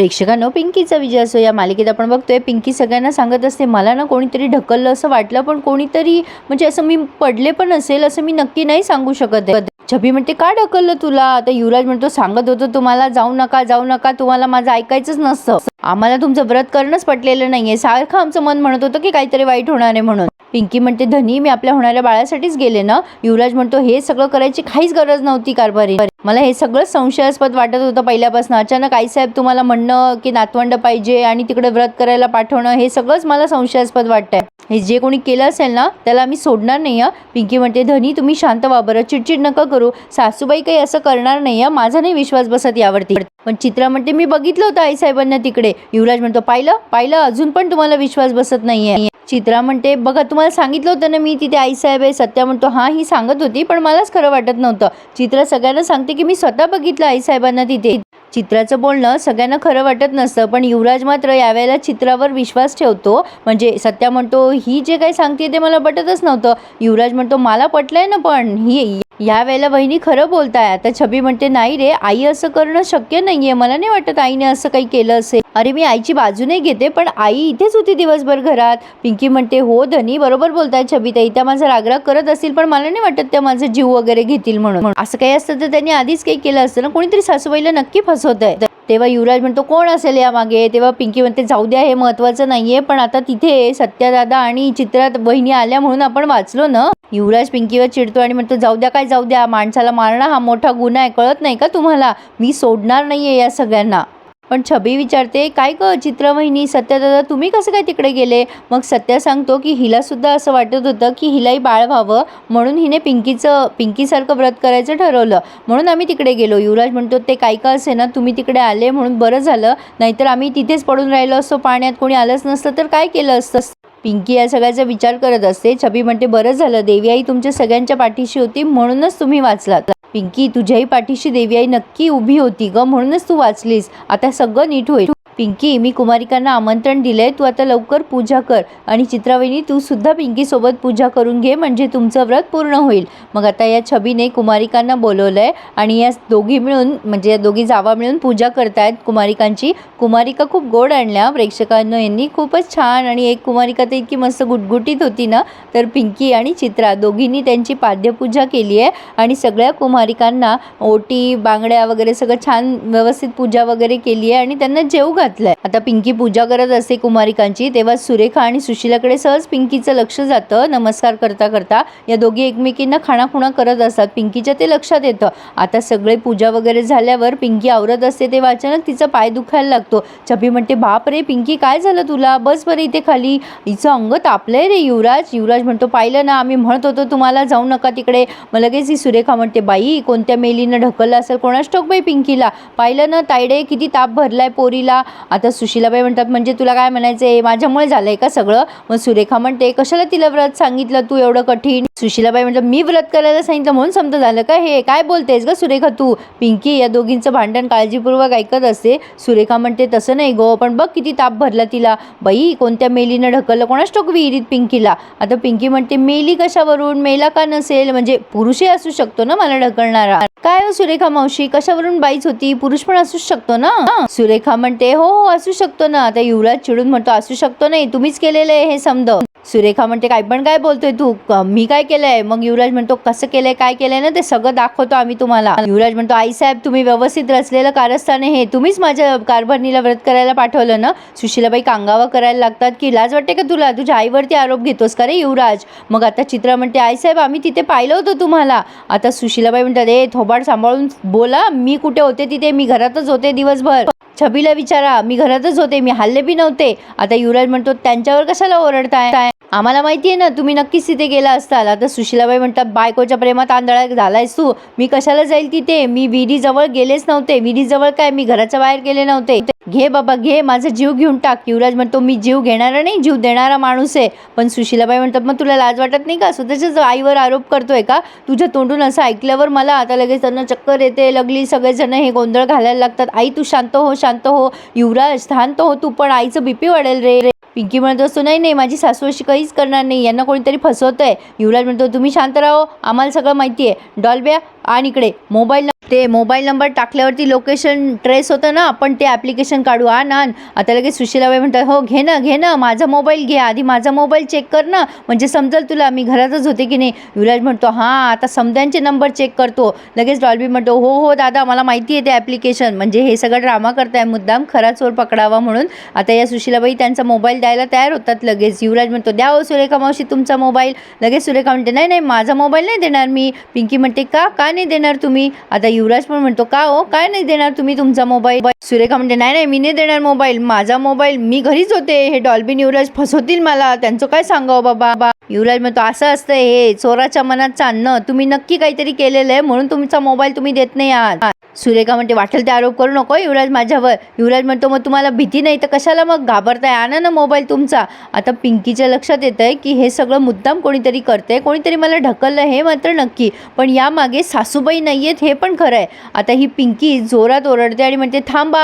प्रेक्षकांनो पिंकीचा विजय असो या मालिकेत आपण बघतोय पिंकी सगळ्यांना सांगत असते मला ना कोणीतरी ढकललं असं वाटलं पण कोणीतरी म्हणजे असं मी पडले पण असेल असं मी नक्की नाही सांगू शकत आहे. छबी म्हणते काय ढकललं तुला? आता युवराज म्हणतो सांगत होतो तुम्हाला जाऊ नका जाऊ नका तुम्हाला माझं ऐकायचंच नसतं. आम्हाला तुमचं व्रत करणंच पटलेलं नाहीये. सारखं आमचं मन म्हणत होतं की काहीतरी वाईट होणार आहे म्हणून. पिंकी म्हणते धनी मी आपल्या होणाऱ्या बाळासाठीच गेले ना? युवराज म्हणतो हे सगळं करायची काहीच गरज नव्हती कारभारी. मला हे सगळं संशयास्पद वाटत होतं पहिल्यापासून. अचानक आईसाहेब तुम्हाला म्हणणं की नातवंड पाहिजे आणि तिकडे व्रत करायला पाठवणं हे सगळंच मला संशयास्पद वाटतंय. हे जे कोणी केलं असेल ना त्याला आम्ही सोडणार नाही पिंकी म्हणते धनी तुम्ही शांत व्हा चिडचिड नका करू. सासूबाई काही असं करणार नाही माझा नाही विश्वास बसत यावरती. पण चित्रा म्हणते मी बघितलं होतं आईसाहेबांना तिकडे. युवराज म्हणतो पाहिलं? पाहिलं? अजून पण तुम्हाला विश्वास बसत नाहीये. चित्रा म्हणते बघा तुम्हाला सांगितलं होतं ना मी तिथे आईसाहेब आहे. सत्या म्हणतो हा ही सांगत होती पण मलाच खरं वाटत नव्हतं. चित्रा सगळ्यांना सांगते की मी स्वतः बघितलं आईसाहेबांना तिथे. चित्राचं बोलणं सगळ्यांना खरं वाटत नसतं पण युवराज मात्र यावेळेला चित्रावर विश्वास ठेवतो. म्हणजे सत्या म्हणतो ही जे काही सांगते ते मला पटतच नव्हतं. युवराज म्हणतो मला पटलंय ना पण ही या वेळेला बहिणी खरं बोलताय. आता छबी म्हणते नाही रे आई असं करणं शक्य नाहीये. मला नाही वाटत आईने असं काही केलं असेल. अरे मी आईची बाजू नाही घेते पण आई इथेच होती दिवसभर घरात. पिंकी म्हणते हो धनी बरोबर बोलताय छबीताई त्या माझा रागराग करत असतील पण मला नाही वाटत त्या माझा जीव वगैरे घेतील म्हणून. असं काही असतं तर त्यांनी आधीच काही केलं असतं ना? कोणीतरी सासूबाईला नक्की फसवत आहे तेव्हा युवराज म्हणतो कोण असेल या मागे तेव्हा पिंकी म्हणते जाऊ द्या हे महत्वाचं नाहीये पण आता तिथे सत्यादादा आणि चित्रात बहिणी आल्या म्हणून आपण वाचलो ना. युवराज पिंकीवर चिडतो आणि म्हणतो जाऊ द्या काय जाऊ द्या माणसाला मारणं हा मोठा गुन्हा आहे कळत नाही का तुम्हाला? मी सोडणार नाहीये या सगळ्यांना. पण छबी विचारते काय ग चित्रवहिनी सत्यादादा तुम्ही कसं काय तिकडे गेले? मग सत्या सांगतो की हिलासुद्धा असं वाटत होतं की हिलाही बाळ व्हावं म्हणून हिने पिंकीचं पिंकीसारखं व्रत करायचं ठरवलं. म्हणून आम्ही तिकडे गेलो. युवराज म्हणतो ते काय का असे ना तुम्ही तिकडे आले म्हणून बरं झालं. नाहीतर आम्ही तिथेच पडून राहिलो असतो पाण्यात. कोणी आलंच नसतं तर काय केलं असतं? पिंकी या सगळ्याचा विचार करत असते. छबी म्हणते बरं झालं. देवी आई तुमच्या सगळ्यांच्या पाठीशी होती म्हणूनच तुम्ही वाचलात. पिंकी तुझ्याही पाठीशी देवी आई नक्की उभी होती ग म्हणूनच तू वाचलीस. आता सगळं नीट होईल. पिंकी मी कुमारिकांना आमंत्रण दिलं आहे तू आता लवकर पूजा कर. आणि चित्रावहिनी तू सुद्धा पिंकीसोबत पूजा करून घे म्हणजे तुमचं व्रत पूर्ण होईल. मग आता या छबीने कुमारिकांना बोलवलं आहे आणि या दोघी मिळून म्हणजे या दोघी जावा मिळून पूजा करतायत कुमारिकांची. कुमारिका खूप गोड आणल्या प्रेक्षकांना यांनी खूपच छान आणि एक कुमारिका तर इतकी मस्त गुटगुटीत होती ना तर पिंकी आणि चित्रा दोघींनी त्यांची पाद्यपूजा केली आहे. आणि सगळ्या कुमारिकांना ओटी बांगड्या वगैरे सगळं छान व्यवस्थित पूजा वगैरे केली आहे आणि त्यांना जेव घातलंय. आता पिंकी पूजा करत असते कुमारिकांची तेव्हा सुरेखा आणि सुशिलाकडे सहज पिंकीचं लक्ष जातं. नमस्कार करता करता या दोघी एकमेकींना खाणाखुणा करत असतात. पिंकीच्या ते लक्षात येतं. आता सगळे पूजा वगैरे झाल्यावर पिंकी आवरत असते तेव्हा अचानक तिचा पाय दुखायला लागतो. छबी म्हणते बाप रे पिंकी काय झालं तुला? बस बरं इथे खाली. हिचं अंग तापलंय रे युवराज. युवराज म्हणतो पाहिलं ना आम्ही म्हणत होतो तुम्हाला जाऊ नका तिकडे. मग लगेच ही सुरेखा म्हणते बाई कोणत्या मेलीनं ढकललं असेल कोणाच ठोक बाई पिंकीला? पाहिलं ना तायडे किती ताप भरलाय पोरीला. आता सुशीलाबाई म्हणतात म्हणजे तुला काय म्हणायचंय? माझ्यामुळे झालंय का सगळं? मग सुरेखा म्हणते कशाला तिला व्रत सांगितलं तू एवढं कठीण? सुशीलाबाई म्हणतात मी व्रत करायला सांगितलं म्हणून समजा झालं का हे? काय बोलतेस ग सुरेखा तू? पिंकी या दोघींचं भांडण काळजीपूर्वक ऐकत असते. सुरेखा म्हणते तसं नाही गो पण बघ किती ताप भरला तिला. बाई कोणत्या मेलीनं ढकललं? कोणाच टोक विहिरीत पिंकीला? आता पिंकी म्हणते मेली कशावरून? मेला का नसेल? म्हणजे पुरुषही असू शकतो ना मला ढकलणारा? काय हो सुरेखा मावशी? कशावरून बाईच होती? पुरुष पण असू शकतो ना? सुरेखा म्हणते हो, हो हो असू शकतो ना. आता युवराज चिडून म्हणतो असू शकतो नाही तुम्हीच केलेलं आहे हे समज सुरेखा म्हणते काय पण काय बोलतोय तू? मी काय केलंय? मग युवराज म्हणतो कसं केलंय काय केलंय ना ते सगळं दाखवतो आम्ही तुम्हाला. युवराज म्हणतो आई साहेब तुम्ही व्यवस्थित रचलेलं कारस्थान हे तुम्हीच माझ्या कारभारणीला व्रत करायला पाठवलं ना? सुशीलाबाई कांगावा करायला लागतात की लाज वाटते का तुला? तुझ्या आईवरती आरोप घेतोस का रे युवराज? मग आता चित्रा म्हणते आई साहेब आम्ही तिथे पाहिलं होतं तुम्हाला. आता सुशीलाबाई म्हणतात ए थोबाड सांभाळून बोला मी कुठे होते तिथे? मी घरातच होते दिवसभर. छबीला विचारा मी घरातच होते मी हल्ले बी नव्हते. आता युवराज म्हणतो त्यांच्यावर कशाला ओरडताय? आम्हाला माहिती आहे ना तुम्ही नक्कीच तिथे गेला असताल. आता सुशिलाबाई म्हणतात बायकोच्या प्रेमात आंधळा झालायस तू. मी कशाला जाईल तिथे? मी विहिरीजवळ गेलेच नव्हते. विहिरीजवळ काय? मी घराच्या बाहेर गेले नव्हते. घे बाबा घे. माझा जीव घेऊन टाक. युवराज म्हणतो मी जीव घेणारा नाही जीव देणारा माणूस आहे. पण सुशिलाबाई म्हणतात मग तुला लाज वाटत नाही का? स्वतःच्याच आईवर आरोप करतोय का? तुझ्या तोंडून असं ऐकल्यावर मला आता लगेच त्यांना चक्कर येते लगली सगळेजण हे गोंधळ घालायला लागतात. आई तू शांत हो शांत शांत हो. युवराज शांत हो तू पण आईचं बीपी वाढेल रे रे. पिंकी म्हणत असतो नाही नाही माझी सासू अशी काहीच करणार नाही. यांना कोणीतरी फसवतंय. युवराज म्हणतो तुम्ही शांत राहो. आम्हाला सगळं माहिती आहे डॉल्ब्या आणि इकडे मोबाईल ते मोबाईल नंबर टाकल्यावरती लोकेशन ट्रेस होतं ना आपण ते ॲप्लिकेशन काढू. आण आण आता लगेच सुशीलाबाई म्हणतात हो घे ना घे ना माझा मोबाईल घे आधी माझा मोबाईल चेक कर ना. म्हणजे समजेल तुला मी घरातच होते की नाही? युवराज म्हणतो हां आता समद्यांचे नंबर चेक करतो. लगेच डॉल्बी म्हणतो हो हो दादा मला माहिती आहे ते ॲप्लिकेशन. म्हणजे हे सगळं ड्रामा करताय मुद्दाम खरा चोर पकडावा म्हणून. आता या सुशीलाबाई त्यांचा मोबाईल द्यायला तयार होतात लगेच. युवराज म्हणतो द्या हो सुरेखा मावशी तुमचा मोबाईल. लगेच सुरेखा म्हणते नाही नाही माझा मोबाईल नाही देणार मी. पिंकी म्हणते का का नाही देणार तुम्ही? आता युवराज पण म्हणतो का हो? काय नाही देणार तुम्ही तुमचा मोबाईल सुरेखा म्हणते नाही नाही मी नाही देणार मोबाईल माझा मोबाईल मी घरीच होते. हे डॉल्बिन युवराज फसवतील मला. त्यांचं काय सांगावं बाबा? बा युवराज म्हणतो असं असतं हे. चोराच्या मनात चांदणं तुम्ही नक्की काहीतरी केलेलं आहे म्हणून तुमचा मोबाईल तुम्ही देत नाही आहात. सुरेखा म्हणते वाटेल ते आरोप करू नको युवराज माझ्यावर. युवराज म्हणतो मग तुम्हाला भीती नाही? तर कशाला मग घाबरताय? आणा ना मोबाईल तुमचा. आता पिंकीच्या लक्षात येतं आहे की हे सगळं मुद्दाम कोणीतरी करते कोणीतरी मला ढकललं हे मात्र नक्की. पण यामागे सासूबाई नाही आहेत हे पण खरं आहे आता ही पिंकी जोरात ओरडते आणि म्हणते थांबा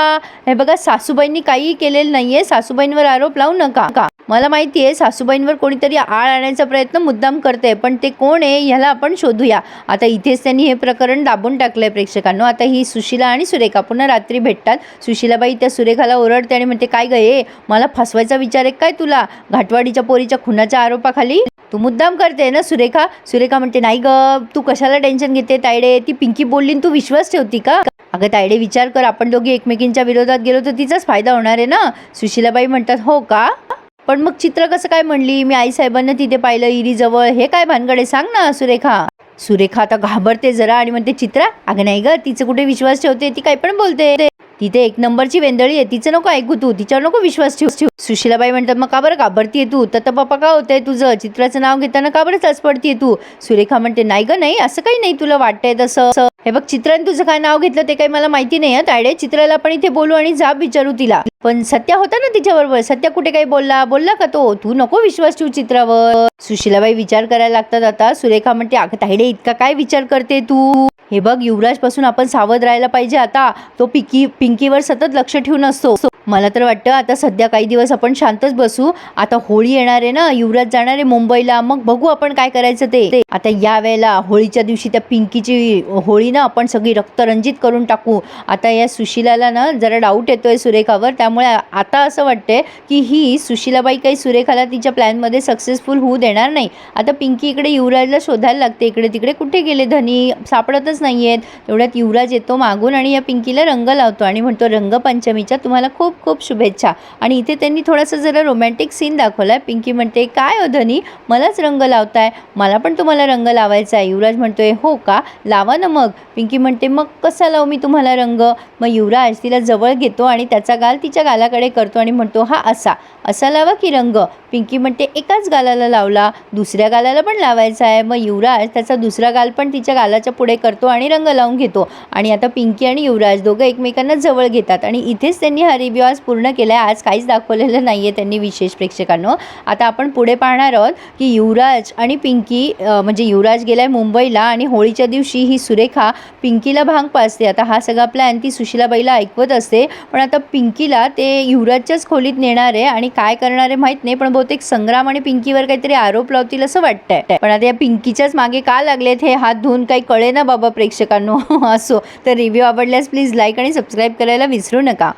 हे बघा सासूबाईंनी काहीही केलेलं नाही आहे सासूबाईंवर आरोप लावू नका. का मला माहिती आहे सासूबाईंवर कोणीतरी आळ आणायचा प्रयत्न मुद्दाम करते पण ते कोण आहे ह्याला आपण शोधूया. आता इथेच त्यांनी हे प्रकरण दाबून टाकलंय प्रेक्षकांनो. आता ही सुशिला आणि सुरेखा पुन्हा रात्री भेटतात. सुशिलाबाई त्या सुरेखाला ओरडते आणि म्हणते काय गये मला फसवायचा विचार आहे काय तुला? घाटवाडीच्या पोरीच्या खुनाच्या आरोपाखाली? तू मुद्दाम करते ना सुरेखा? सुरेखा म्हणते नाही ग तू कशाला टेन्शन घेते तायडे ती पिंकी बोलली तू विश्वास ठेवती का? अगं तायडे विचार कर आपण दोघी एकमेकींच्या विरोधात गेलो तर तिचाच फायदा होणार आहे ना? सुशीलाबाई म्हणतात हो का? पण मग चित्र कसं काय म्हणली? मी आई साहेबांना तिथे पाहिलं इरीजवळ. हे काय भानगडे? सांग ना सुरेखा. सुरेखा आता घाबरते जरा आणि म्हणते चित्रा अगं नाही ग तिचं कुठे विश्वास ठेवते? ती काय पण बोलते. तिथे एक नंबरची वेंदळी आहे तिचं नको ऐकू तू तिच्यावर नको विश्वास ठेव. ठेव. सुशीलाबाई म्हणतात मग का बरं घाबरतीये तू? तर पप्पा का होतंय तुझं? चित्राचं नाव घेताना का बरं पडतीये तू? सुरेखा म्हणते नाही ग नाही असं काही नाही तुला वाटतंय तसं. हे बघ चित्राने तुझं काय नाव घेतलं ते काही मला माहिती नाही तायडे चित्राला पण इथे बोलू आणि जाब विचारू तिला. पण सत्या होता ना तिच्याबरोबर? सत्या कुठे काही बोलला? बोलला का तो? तू नको विश्वास ठेवू चित्रावर. सुशीलाबाई विचार करायला लागतात आता. सुरेखा म्हणते अगं तायडे इतका काय विचार करते तू? हे बघ युवराजपासून आपण सावध राहायला पाहिजे. आता तो पिंकी पिंकीवर सतत लक्ष ठेवून असतो. मला तर वाटतं आता सध्या काही दिवस आपण शांतच बसू. आता होळी येणार आहे ना युवराज जाणार आहे मुंबईला. मग बघू आपण काय करायचं ते. ते. आता या वेळेला होळीच्या दिवशी त्या पिंकीची होळी ना आपण सगळी रक्तरंजित करून टाकू. आता या सुशिलाला ना जरा डाऊट येतोय सुरेखावर. त्यामुळे आता असं वाटतंय की ही सुशिलाबाई काही सुरेखाला तिच्या प्लॅनमध्ये सक्सेसफुल होऊ देणार नाही. आता पिंकी इकडे युवराजला शोधायला लागते. इकडे तिकडे कुठे गेले? धनी सापडतच नाही आहेत तेवढ्यात युवराज येतो मागून आणि या पिंकीला रंग लावतो आणि म्हणतो रंगपंचमीच्या तुम्हाला खूप खूप शुभेच्छा. आणि इथे त्यांनी थोडासा जरा रोमॅन्टिक सीन दाखवला पिंकी म्हणते काय हो धनी? मलाच रंग लावताय. मला पण तुम्हाला रंग लावायचा आहे. युवराज म्हणतोय हो का? लावा ना मग. पिंकी म्हणते मग कसा लावू मी तुम्हाला रंग? मग युवराज तिला जवळ घेतो आणि त्याचा गाल तिच्या गालाकडे करतो आणि म्हणतो हा असा. असा लावा की रंग. पिंकी म्हणते एकाच गालाला लावला. दुसऱ्या गालाला पण लावायचा आहे. मग युवराज त्याचा दुसरा गाल पण तिच्या गालाच्या पुढे करतो आणि रंग लावून घेतो. आणि आता पिंकी आणि युवराज दोघं एकमेकांना जवळ घेतात. आणि इथेच त्यांनी हा रिव्ह्यू आज पूर्ण केला आहे आज काहीच दाखवलेलं नाही आहे त्यांनी विशेष प्रेक्षकांनो. आता आपण पुढे पाहणार आहोत की युवराज आणि पिंकी म्हणजे युवराज गेलाय मुंबईला आणि होळीच्या दिवशी ही सुरेखा पिंकीला भांग पाजते. आता हा सगळा प्लॅन ती सुशीलाबाईला ऐकवत असते. पण आता पिंकीला ते युवराजच्याच खोलीत नेणार आहे आणि काय करणार आहे माहीत नाही पण बहुतेक संग्राम आणि पिंकीवर काहीतरी आरोप लावतील असं वाटतंय. पण आता या पिंकीच्याच मागे का लागलेत हे हात धुवून काही कळे ना बाबा. प्रेक्षकांनो असो. तर रिव्ह्यू आवडल्यास प्लीज लाईक आणि सबस्क्राईब करायला विसरू नका.